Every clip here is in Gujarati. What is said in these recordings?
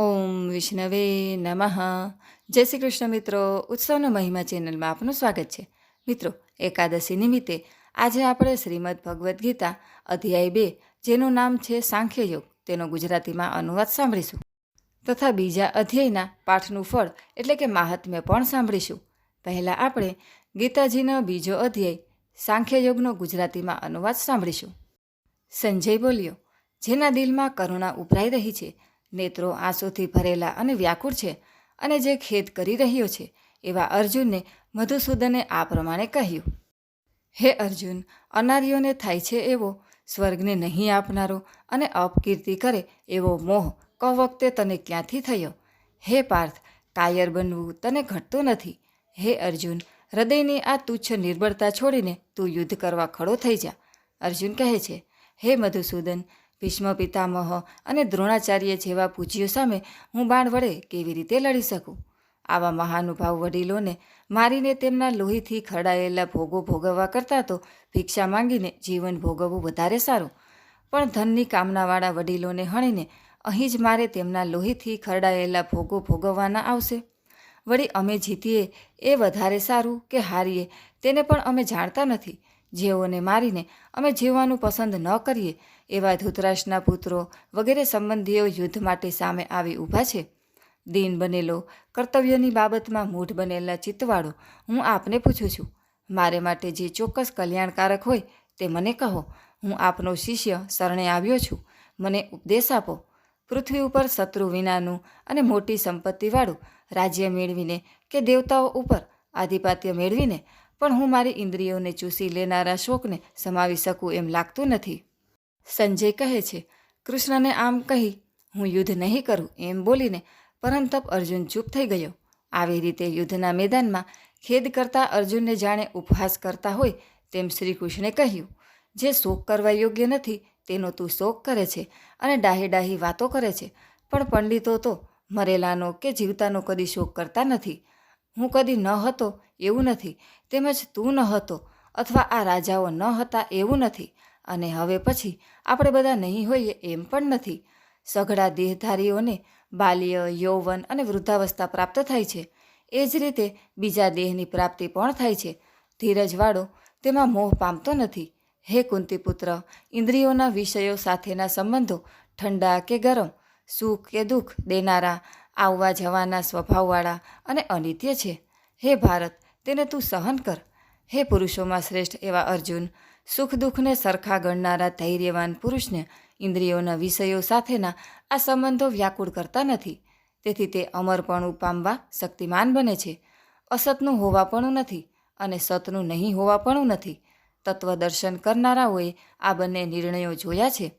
ઓમ વિષ્ણવે નમઃ. જય શ્રી કૃષ્ણ મિત્રો, ઉત્સવનો મહિમા ચેનલમાં આપનું સ્વાગત છે. મિત્રો, એકાદશી નિમિત્તે આજે આપણે શ્રીમદ ભગવદ્ ગીતા અધ્યાય બે, જેનું નામ છે સાંખ્ય યોગ, તેનો ગુજરાતીમાં અનુવાદ સાંભળીશું. તથા બીજા અધ્યાયના પાઠનું ફળ, એટલે કે મહાત્મ્ય પણ સાંભળીશું. પહેલાં આપણે ગીતાજીનો બીજો અધ્યાય, સાંખ્ય યોગનો ગુજરાતીમાં અનુવાદ સાંભળીશું. સંજય બોલ્યો, જેના દિલમાં કરુણા ઉભરાઈ રહી છે નેત્રો આંસુથી ભરેલા અને વ્યાકુળ છે અને જે ખેદ કરી રહ્યો છે, એવા અર્જુનને મધુસૂદને આ પ્રમાણે કહ્યું, હે અર્જુન, અનાર્યોને થાય છે એવો, સ્વર્ગને નહીં આપનારો અને અપકીર્તિ કરે એવો મોહ ક વખતે તને ક્યાંથી થયો? હે પાર્થ, કાયર બનવું તને ઘટતું નથી. હે અર્જુન, હૃદયની આ તુચ્છ નિર્બળતા છોડીને તું યુદ્ધ કરવા ખડો થઈ જા. અર્જુન કહે છે, હે મધુસૂદન ભીષ્મ પિતામહ અને દ્રોણાચાર્ય જેવા પૂજ્યો સામે હું બાણ વડે કેવી રીતે લડી શકું? આવા મહાનુભાવ વડીલોને મારીને તેમના લોહીથી ખરડાયેલા ભોગો ભોગવવા કરતાં તો ભિક્ષા માંગીને જીવન ભોગવવું વધારે સારું. પણ ધનની કામનાવાળા વડીલોને હણીને અહીં જ મારે તેમના લોહીથી ખરડાયેલા ભોગો ભોગવવાના આવશે. વળી અમે જીતીએ એ વધારે સારું કે હારીએ તેને પણ અમે જાણતા નથી. જેઓને મારીને અમે જીવવાનું પસંદ ન કરીએ, એવા ધૃતરાષ્ટ્રના પુત્રો વગેરે સંબંધીઓ યુદ્ધ માટે સામે આવી ઊભા છે. દીન બનેલો, કર્તવ્યની બાબતમાં મૂઢ બનેલા ચિત્તવાળો, હું આપને પૂછું છું, મારે માટે જે ચોક્કસ કલ્યાણકારક હોય તે મને કહો. હું આપનો શિષ્ય શરણે આવ્યો છું. મને ઉપદેશ આપો. પૃથ્વી ઉપર શત્રુ વિનાનું અને મોટી સંપત્તિવાળું રાજ્ય મેળવીને કે દેવતાઓ ઉપર આધિપત્ય મેળવીને પણ હું મારી ઇન્દ્રિયોને ચૂસી લેનારા શોકને સમાવી શકું એમ લાગતું નથી. સંજય કહે છે, કૃષ્ણને આમ કહી હું યુદ્ધ નહીં કરું, એમ બોલીને પરંતપ અર્જુન ચૂપ થઈ ગયો. આવી રીતે યુદ્ધના મેદાનમાં ખેદ કરતા અર્જુનને જાણે ઉપહાસ કરતા હોય તેમ શ્રી કૃષ્ણે કહ્યું, જે શોક કરવા યોગ્ય નથી, તેનો તું શોક કરે છે અને ડાહી ડાહી વાતો કરે છે, પણ પંડિતો તો મરેલાનો કે જીવતાનો કદી શોક કરતા નથી. હું કદી ન હતો, એવું નથી. તેમજ તું ન હતો, અથવા આ રાજાઓ ન હતા, એવું નથી. અને હવે પછી આપણે બધા નહીં હોઈએ, એમ પણ નથી. સઘળા દેહધારીઓને બાલ્ય, યૌવન અને વૃદ્ધાવસ્થા પ્રાપ્ત થાય છે. એ જ રીતે બીજા દેહની પ્રાપ્તિ પણ થાય છે. ધીરજવાળો, તેમાં મોહ પામતો નથી. હે કુંતીપુત્ર, ઇન્દ્રિયોના વિષયો સાથેના સંબંધો ઠંડા કે ગરમ, સુખ કે દુઃખ દેનારા આવવા જવાના સ્વભાવવાળા અને અનિત્ય છે. હે ભારત, તેને તું સહન કર. હે પુરુષોમાં શ્રેષ્ઠ એવા અર્જુન, સુખ દુઃખને સરખા ગણનારા ધૈર્યવાન પુરુષને ઇન્દ્રિયોના વિષયો સાથેના આ સંબંધો વ્યાકુળ કરતા નથી. તેથી તે અમરપણું પામવા શક્તિમાન બને છે. અસતનું હોવાપણું નથી અને સતનું નહીં હોવાપણું નથી. તત્વદર્શન કરનારાઓએ આ બંને નિર્ણયો જોયા છે.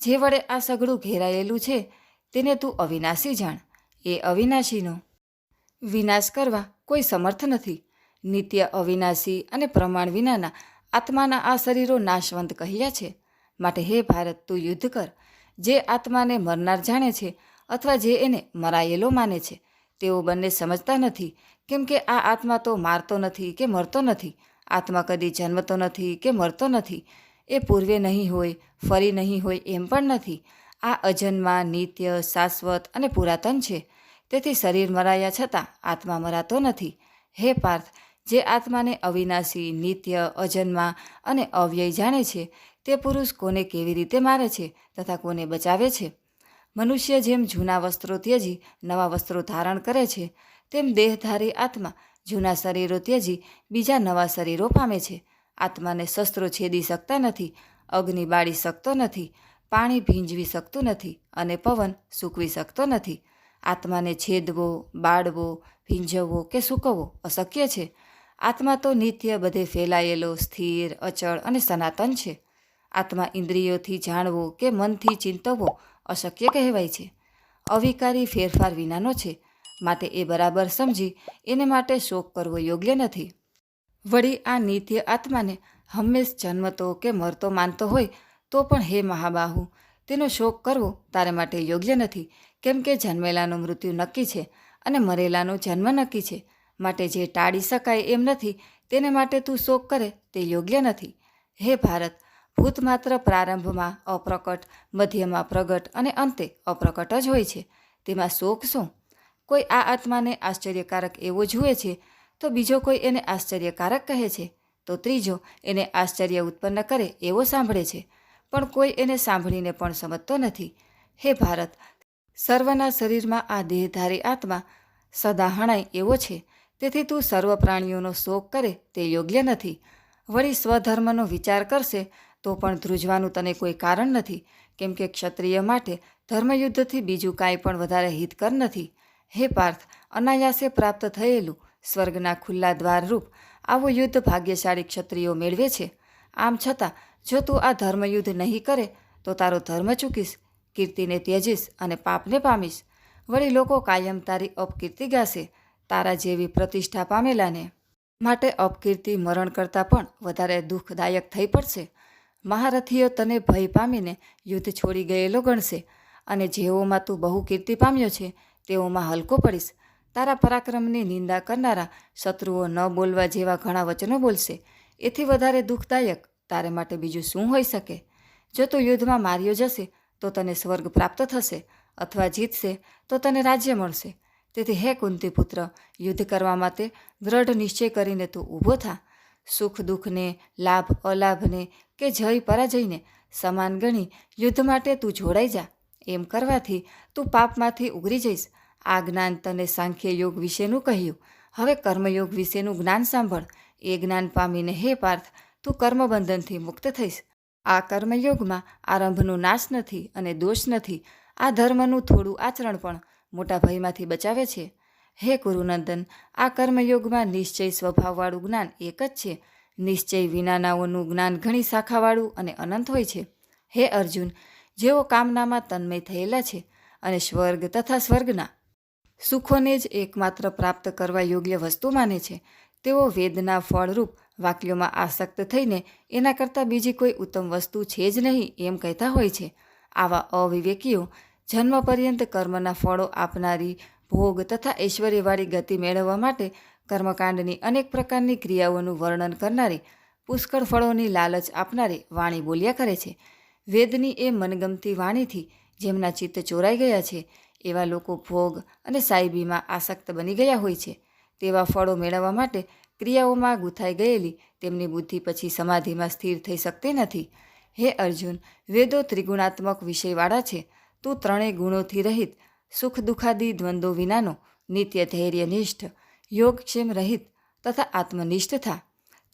જે વડે આ સઘળું ઘેરાયેલું છે, તેને તું અવિનાશી જાણ. એ અવિનાશીનો. વિનાશ કરવા કોઈ સમર્થ નથી. નિત્ય અવિનાશી અને પ્રમાણ વિનાના આત્માના આ શરીરો નાશવંત કહ્યા છે. માટે હે ભારત, તું યુદ્ધ કર. જે આત્માને મરનાર જાણે છે અથવા જે એને મરાયેલો માને છે, તેઓ બંને સમજતા નથી કેમ કે આ આત્મા તો મારતો નથી કે મરતો નથી. આત્મા કદી જન્મતો નથી કે મરતો નથી. એ પૂર્વે નહીં હોય, ફરી નહીં હોય એમ પણ નથી. આ અજન્મા, નિત્ય, શાશ્વત અને પુરાતન છે. તેથી શરીર મરાયા છતાં આત્મા મરાતો નથી. હે પાર્થ, જે આત્માને અવિનાશી, નિત્ય, અજન્મા અને અવ્યય જાણે છે, તે પુરુષ કોને કેવી રીતે મારે છે તથા કોને બચાવે છે? મનુષ્ય જેમ જૂના વસ્ત્રો ત્યજી, નવા વસ્ત્રો ધારણ કરે છે, તેમ દેહધારી આત્મા જૂના શરીરો ત્યજી, બીજા નવા શરીરો પામે છે. આત્માને શસ્ત્રો છેદી શકતા નથી, અગ્નિ બાળી શકતો નથી, પાણી ભીંજવી શકતું નથી અને પવન સૂકવી શકતો નથી. આત્માને છેદવો, બાળવો, ભીંજવવો કે સૂકવવો અશક્ય છે. આત્મા તો નિત્ય બધે ફેલાયેલો, સ્થિર, અચળ અને સનાતન છે. આત્મા ઇન્દ્રિયોથી જાણવો કે મનથી ચિંતવવો અશક્ય કહેવાય છે. અવિકારી ફેરફાર વિનાનો છે. માટે એ બરાબર સમજી એને માટે શોક કરવો યોગ્ય નથી. વળી આ નિત્ય આત્માને હંમેશ જન્મતો કે મરતો માનતો હોય તો પણ હે મહાબાહુ, તેનો શોક કરવો તારે માટે યોગ્ય નથી. કેમ કે જન્મેલાનું મૃત્યુ નક્કી છે અને મરેલાનો જન્મ નક્કી છે. માટે જે ટાળી શકાય એમ નથી, તેને માટે તું શોક કરે તે યોગ્ય નથી. હે ભારત, ભૂત માત્ર પ્રારંભમાં અપ્રકટ, મધ્યમાં પ્રગટ અને અંતે અપ્રકટ જ હોય છે. તેમાં શોક શું? કોઈ આ આત્માને આશ્ચર્યકારક એવો જુએ છે, તો બીજો કોઈ એને આશ્ચર્યકારક કહે છે. તો ત્રીજો, એને આશ્ચર્ય ઉત્પન્ન કરે એવો સાંભળે છે. પણ કોઈ એને સાંભળીને પણ સમજતો નથી. હે ભારત સર્વના શરીરમાં આ દેહધારી આત્મા સદા હણાય એવો છે. તેથી તું સર્વ પ્રાણીઓનો શોક કરે તે યોગ્ય નથી. વળી સ્વધર્મનો વિચાર કરશે તો પણ ધ્રુજવાનું તને કોઈ કારણ નથી. કેમ કે ક્ષત્રિય માટે ધર્મયુદ્ધથી બીજું કાંઈ પણ વધારે હિતકર નથી. હે પાર્થ, અનાયાસે પ્રાપ્ત થયેલું સ્વર્ગના ખુલ્લા દ્વારરૂપ આવું યુદ્ધ ભાગ્યશાળી ક્ષત્રિયો મેળવે છે. આમ છતાં, જો તું આ ધર્મયુદ્ધ નહીં કરે, તો તારો ધર્મ ચૂકીશ. કીર્તિને ત્યજીશ અને પાપને પામીશ. વળી લોકો કાયમ તારી અપકીર્તિ ગાશે, તારા જેવી પ્રતિષ્ઠા પામેલાને. માટે અપકીર્તિ મરણ કરતાં પણ વધારે દુઃખદાયક થઈ પડશે. મહારથીઓ તને ભય પામીને યુદ્ધ છોડી ગયેલો ગણશે અને જેઓમાં તું બહુ કીર્તિ પામ્યો છે, તેઓમાં હલકો પડીશ. તારા પરાક્રમની નિંદા કરનારા શત્રુઓ ન બોલવા જેવા ઘણા વચનો બોલશે. એથી વધારે દુઃખદાયક તારે માટે બીજું શું હોઈ શકે? જો તું યુદ્ધમાં માર્યો જશે તો તને સ્વર્ગ પ્રાપ્ત થશે અથવા જીતશે તો તને રાજ્ય મળશે. તેથી હે કુંતી પુત્ર યુદ્ધ કરવા માટે દ્રઢ નિશ્ચય કરીને તું ઊભો થા. સુખ દુઃખને, લાભ, અલાભને કે જય પરાજયને સમાન ગણી યુદ્ધ માટે તું જોડાઈ જા. એમ કરવાથી તું પાપમાંથી ઉગરી જઈશ. આ જ્ઞાન તને સાંખ્ય યોગ વિશેનું કહ્યું. હવે કર્મયોગ વિશેનું જ્ઞાન સાંભળ. એ જ્ઞાન પામીને હે પાર્થ, તું કર્મબંધનથી મુક્ત થઈશ. આ કર્મયોગમાં આરંભનો નાશ નથી અને દોષ નથી. આ ધર્મનું થોડું આચરણ પણ મોટા ભયમાંથી બચાવે છે. હે ગુરુનંદન, આ કર્મયોગમાં નિશ્ચય સ્વભાવવાળું જ્ઞાન એક જ છે. નિશ્ચય વિનાનાઓનું જ્ઞાન ઘણી શાખાવાળું અને અનંત હોય છે. હે અર્જુન, જેઓ કામનામાં તન્મય થયેલા છે અને સ્વર્ગ તથા સ્વર્ગના સુખોને જ એકમાત્ર પ્રાપ્ત કરવા યોગ્ય વસ્તુ માને છે, તેઓ વેદના ફળરૂપ વાક્યોમાં આસક્ત થઈને એના કરતાં બીજી કોઈ ઉત્તમ વસ્તુ છે જ નહીં એમ કહેતા હોય છે. આવા અવિવેકીઓ જન્મ પર્યંત કર્મના ફળો આપનારી ભોગ તથા ઐશ્વર્યવાળી ગતિ મેળવવા માટે કર્મકાંડની અનેક પ્રકારની ક્રિયાઓનું વર્ણન કરનારી પુષ્કળ ફળોની લાલચ આપનારી વાણી બોલ્યા કરે છે. વેદની એ મનગમતી વાણીથી જેમના ચિત્ત ચોરાઈ ગયા છે, એવા લોકો ભોગ અને સાહેબીમાં આસક્ત બની ગયા હોય છે. તેવા ફળો મેળવવા માટે ક્રિયાઓમાં ગૂંથાઈ ગયેલી, તેમની બુદ્ધિ પછી સમાધિમાં સ્થિર થઈ શકતી નથી. હે અર્જુન, વેદો ત્રિગુણાત્મક વિષયવાળા છે. તું ત્રણેય ગુણોથી રહિત, સુખ દુઃખાદી દ્વંદ્વો વિનાનો, નિત્ય ધૈર્યનિષ્ઠ યોગક્ષેમ રહિત તથા આત્મનિષ્ઠ થા.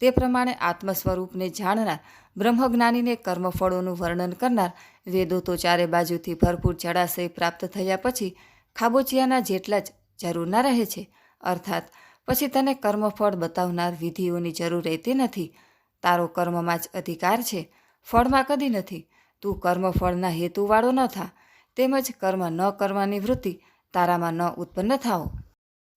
તે પ્રમાણે આત્મ સ્વરૂપને જાણનાર, બ્રહ્મજ્ઞાનીને કર્મફળોનું વર્ણન કરનાર, વેદો તો ચારે બાજુથી ભરપૂર જળાશય પ્રાપ્ત થયા પછી ખાબોચિયાના જેટલા જ જરૂરના રહે છે. અર્થાત પછી તને કર્મફળ બતાવનાર વિધિઓની જરૂર રહેતી નથી. તારો કર્મમાં જ અધિકાર છે. ફળમાં કદી નથી. તું કર્મફળના હેતુવાળો ન થા. તેમજ કર્મ ન કરવાની વૃત્તિ તારામાં ન ઉત્પન્ન થાઓ.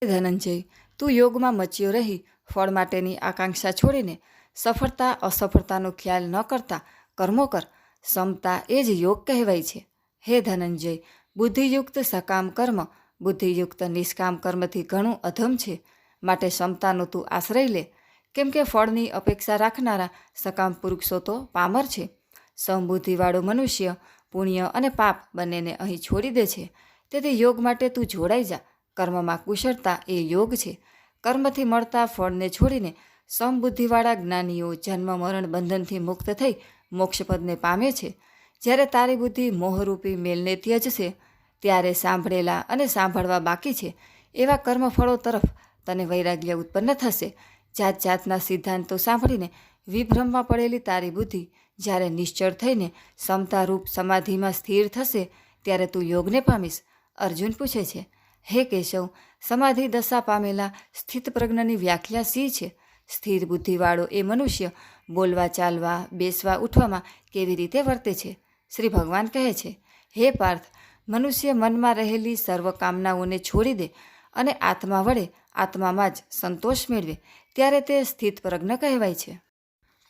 ધનંજય, તું યોગમાં મચ્યો રહી, ફળ માટેની આકાંક્ષા છોડીને સફળતા અસફળતાનો ખ્યાલ ન કરતા કર્મો કર. સમતા એ જ યોગ કહેવાય છે. હે ધનંજય, બુદ્ધિયુક્ત સકામ કર્મ, બુદ્ધિયુક્ત નિષ્કામ કર્મથી ઘણું અધમ છે. માટે ક્ષમતાનો તું આશ્રય લે. કેમ કે ફળની અપેક્ષા રાખનારા સકામ પુરુષો તો પામર છે. સમબુદ્ધિવાળો મનુષ્ય, પુણ્ય અને પાપ બંનેને અહીં છોડી દે છે. તેથી યોગ માટે તું જોડાઈ જા. કર્મમાં કુશળતા એ યોગ છે. કર્મથી મળતા ફળને છોડીને સમબુદ્ધિવાળા જ્ઞાનીઓ જન્મ મરણ બંધનથી મુક્ત થઈ મોક્ષપદને પામે છે. જ્યારે તારી બુદ્ધિ મોહરૂપી મેલને ત્યજશે, ત્યારે સાંભળેલા અને સાંભળવા બાકી છે. એવા કર્મફળો તરફ તને વૈરાગ્ય ઉત્પન્ન થશે. જાત જાતના સિદ્ધાંતો સાંભળીને વિભ્રમમાં પડેલી તારી બુદ્ધિ જ્યારે નિશ્ચળ થઈને સમતારૂપ સમાધિમાં સ્થિર થશે ત્યારે તું યોગને પામીશ. અર્જુન પૂછે છે, હે કેશવ, સમાધિ દશા પામેલા સ્થિત પ્રજ્ઞની વ્યાખ્યા સી છે? સ્થિર બુદ્ધિવાળો એ મનુષ્ય બોલવા, ચાલવા, બેસવા, ઉઠવામાં કેવી રીતે વર્તે છે? શ્રી ભગવાન કહે છે, હે પાર્થ, મનુષ્ય મનમાં રહેલી સર્વ કામનાઓને છોડી દે અને આત્મા વડે આત્મામાં જ સંતોષ મેળવે, ત્યારે તે સ્થિત પ્રજ્ઞ કહેવાય છે.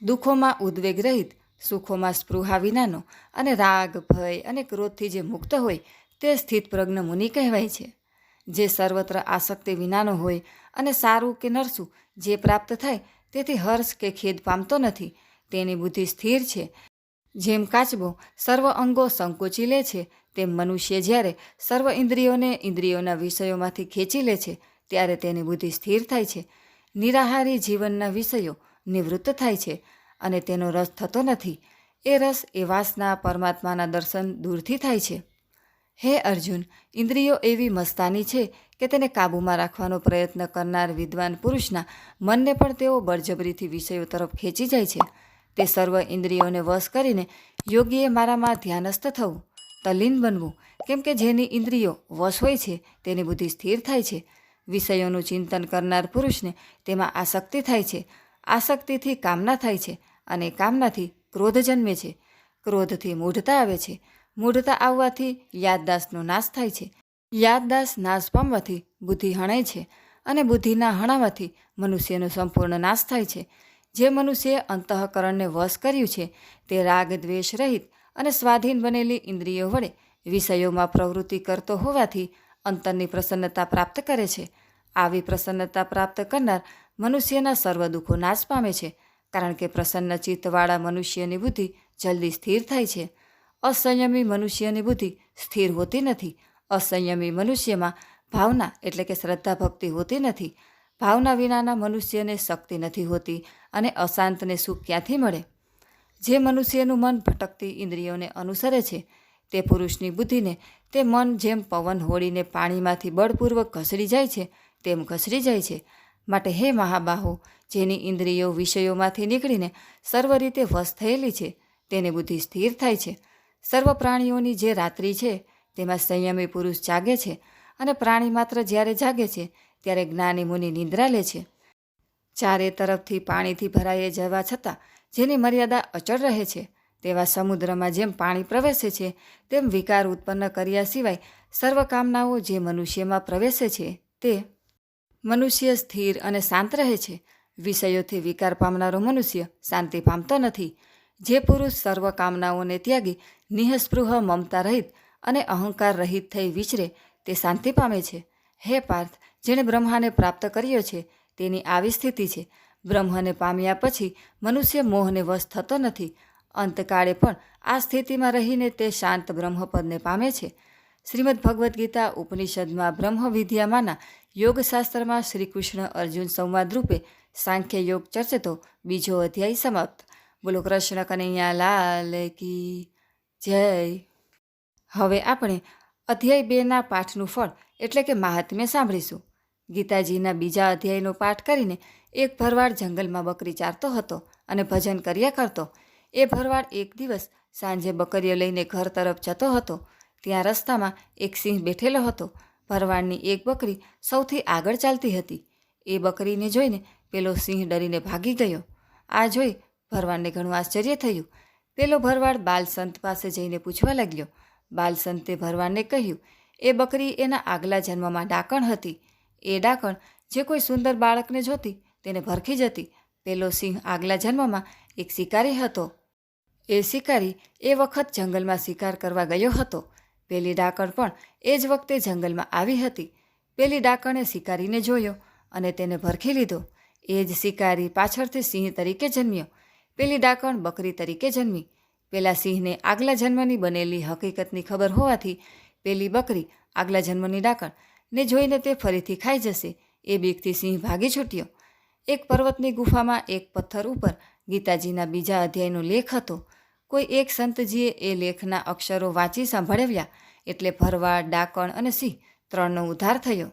દુઃખોમાં ઉદ્વેગ રહિત, સુખોમાં સ્પૃહા વિનાનો અને રાગ, ભય અને ક્રોધથી જે મુક્ત હોય, તે સ્થિત પ્રજ્ઞ મુનિ કહેવાય છે. જે સર્વત્ર આસક્તિ વિનાનો હોય અને સારું કે નરસું જે પ્રાપ્ત થાય, તેથી હર્ષ કે ખેદ પામતો નથી, તેની બુદ્ધિ સ્થિર છે જેમ કાચબો સર્વ અંગો સંકોચી લે છે, તેમ મનુષ્ય જ્યારે સર્વ ઇન્દ્રિયોને ઇન્દ્રિયોના વિષયોમાંથી ખેંચી લે છે, ત્યારે તેની બુદ્ધિ સ્થિર થાય છે. નિરાહારી જીવનના વિષયો નિવૃત્ત થાય છે અને તેનો રસ થતો નથી. એ રસ એ વાસના પરમાત્માના દર્શન દૂરથી થાય છે. હે અર્જુન, ઇન્દ્રિયો એવી મસ્તાની છે કે તેને કાબૂમાં રાખવાનો પ્રયત્ન કરનાર વિદ્વાન પુરુષના મનને પણ તેઓ બળજબરીથી વિષયો તરફ ખેંચી જાય છે. તે સર્વ ઇન્દ્રિયોને વશ કરીને યોગીએ મારામાં ધ્યાનસ્થ થવું, તલ્લીન બનવું, કેમ કે જેની ઇન્દ્રિયો વશ હોય છે, તેની બુદ્ધિ સ્થિર થાય છે. વિષયોનું ચિંતન કરનાર પુરુષને તેમાં આસક્તિ થાય છે. આસક્તિથી કામના થાય છે અને કામનાથી ક્રોધ જન્મે છે. ક્રોધથી મૂઢતા આવે છે. મૂઢતા આવવાથી યાદદાસનો નાશ થાય છે. યાદદાસ નાશ પામવાથી બુદ્ધિ હણાય છે અને બુદ્ધિના હણાવાથી મનુષ્યનો સંપૂર્ણ નાશ થાય છે. જે મનુષ્યએ અંતઃકરણને વશ કર્યું છે, તે રાગ, દ્વેષ રહિત અને સ્વાધીન બનેલી ઇન્દ્રિયો વડે વિષયોમાં પ્રવૃત્તિ કરતો હોવાથી અંતરની પ્રસન્નતા પ્રાપ્ત કરે છે. આવી પ્રસન્નતા પ્રાપ્ત કરનાર મનુષ્યના સર્વ દુઃખો નાશ પામે છે, કારણ કે પ્રસન્ન ચિત્તવાળા મનુષ્યની બુદ્ધિ જલ્દી સ્થિર થાય છે. અસંયમી મનુષ્યની બુદ્ધિ સ્થિર હોતી નથી. અસંયમી મનુષ્યમાં ભાવના એટલે કે શ્રદ્ધા ભક્તિ હોતી નથી. ભાવના વિનાના મનુષ્યને શક્તિ નથી હોતી અને અશાંતને સુખ ક્યાંથી મળે? જે મનુષ્યનું મન ભટકતી ઇન્દ્રિયોને અનુસરે છે, તે પુરુષની બુદ્ધિને, તે મન જેમ પવન હોળીને પાણીમાંથી બળપૂર્વક ઘસડી જાય છે, તેમ ઘસડી જાય છે. માટે હે મહાબાહો, જેની ઇન્દ્રિયો વિષયોમાંથી નીકળીને સર્વ રીતે વશ થયેલી છે, તેની બુદ્ધિ સ્થિર થાય છે. સર્વ પ્રાણીઓની જે રાત્રિ છે, તેમાં સંયમી પુરુષ જાગે છે અને પ્રાણી માત્ર જ્યારે જાગે છે ત્યારે જ્ઞાની મુનિ નિંદ્રા લે છે. ચારે તરફથી પાણીથી ભરાઈ જવા છતાં જેની મર્યાદા અચળ રહે છે, તેવા સમુદ્રમાં જેમ પાણી પ્રવેશે છે, તેમ વિકાર ઉત્પન્ન કર્યા સિવાય સર્વ કામનાઓ જે મનુષ્યમાં પ્રવેશે છે, તે મનુષ્ય સ્થિર અને શાંત રહે છે. વિષયોથી વિકાર પામનારો મનુષ્ય શાંતિ પામતો નથી. જે પુરુષ સર્વ કામનાઓને ત્યાગી, નિઃસ્પૃહ, મમતા રહિત અને અહંકાર રહિત થઈ વિચરે, તે શાંતિ પામે છે. હે પાર્થ જેણે બ્રહ્માને પ્રાપ્ત કર્યો છે, તેની આવી સ્થિતિ છે. બ્રહ્મને પામ્યા પછી મનુષ્ય મોહને વશ થતો નથી. અંતકાળે પણ આ સ્થિતિમાં રહીને તે શાંત બ્રહ્મપદને પામે છે. શ્રીમદ ભગવદ્ ગીતા ઉપનિષદમાં બ્રહ્મ વિદ્યામાંના યોગશાસ્ત્રમાં શ્રી કૃષ્ણ અર્જુન સંવાદ રૂપે સાંખ્ય યોગ ચર્ચતો બીજો અધ્યાય સમાપ્ત. બોલો કૃષ્ણ કનૈયા લાલ કી જય. હવે આપણે અધ્યાય બેના પાઠનું ફળ એટલે કે મહાત્મ્ય સાંભળીશું. ગીતાજીના બીજા અધ્યાયનો પાઠ કરીને એક ભરવાડ જંગલમાં બકરી ચારતો હતો અને ભજન કર્યા કરતો. એ ભરવાડ એક દિવસ સાંજે બકરીઓ લઈને ઘર તરફ જતો હતો. ત્યાં રસ્તામાં એક સિંહ બેઠેલો હતો. ભરવાડની એક બકરી સૌથી આગળ ચાલતી હતી. એ બકરીને જોઈને પેલો સિંહ ડરીને ભાગી ગયો. આ જોઈ ભરવાડને ઘણું આશ્ચર્ય થયું. પેલો ભરવાડ બાલસંત પાસે જઈને પૂછવા લાગ્યો. બાલસંતે ભરવાડને કહ્યું, એ બકરી એના આગલા જન્મમાં ડાકણ હતી. એ ડાકણ જે કોઈ સુંદર બાળકને જોતી, તેને ભરખી જતી. પેલો સિંહ આગલા જન્મમાં એક શિકારી હતો. એ શિકારી એ વખત જંગલમાં શિકાર કરવા ગયો હતો. પેલી ડાકણ પણ એ જ વખતે જંગલમાં આવી હતી. પેલી ડાકણે શિકારીને જોયો અને તેને ભરખી લીધો. એ જ શિકારી પાછળથી સિંહ તરીકે જન્મ્યો. પેલી ડાકણ બકરી તરીકે જન્મી. પેલા સિંહને આગલા જન્મની બનેલી હકીકતની ખબર હોવાથી પેલી બકરી આગલા જન્મની ડાકણ ને જોઈને તે ફરીથી ખાઈ જશે. એ બીકથી સિંહ ભાગી છૂટ્યો. એક પર્વતની ગુફામાં એક પથ્થર ઉપર ગીતાજીના બીજા અધ્યાયનો લેખ હતો. કોઈ એક સંતજીએ એ લેખના અક્ષરો વાંચી સાંભળવ્યા એટલે ભરવાડ, ડાકણ અને સિંહ ત્રણનો ઉદ્ધાર થયો.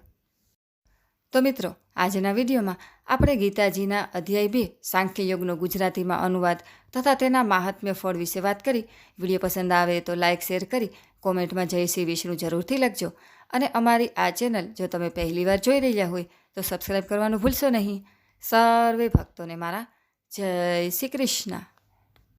તો મિત્રો, આજના વિડીયોમાં આપણે ગીતાજીના અધ્યાય બે, સાંખ્ય યોગનો ગુજરાતીમાં અનુવાદ તથા તેના મહાત્મ્ય ફળ વિશે વાત કરી. વીડિયો પસંદ આવે તો લાઇક શેર કરી, કોમેન્ટમાં જય શ્રી વિષ્ણુ જરૂરથી લખજો. અને અમારી આ ચેનલ જો તમે પહેલીવાર જોઈ રહ્યા હોય તો સબસ્ક્રાઈબ કરવાનું ભૂલશો નહીં. સર્વે ભક્તોને મારા જય શ્રી કૃષ્ણ.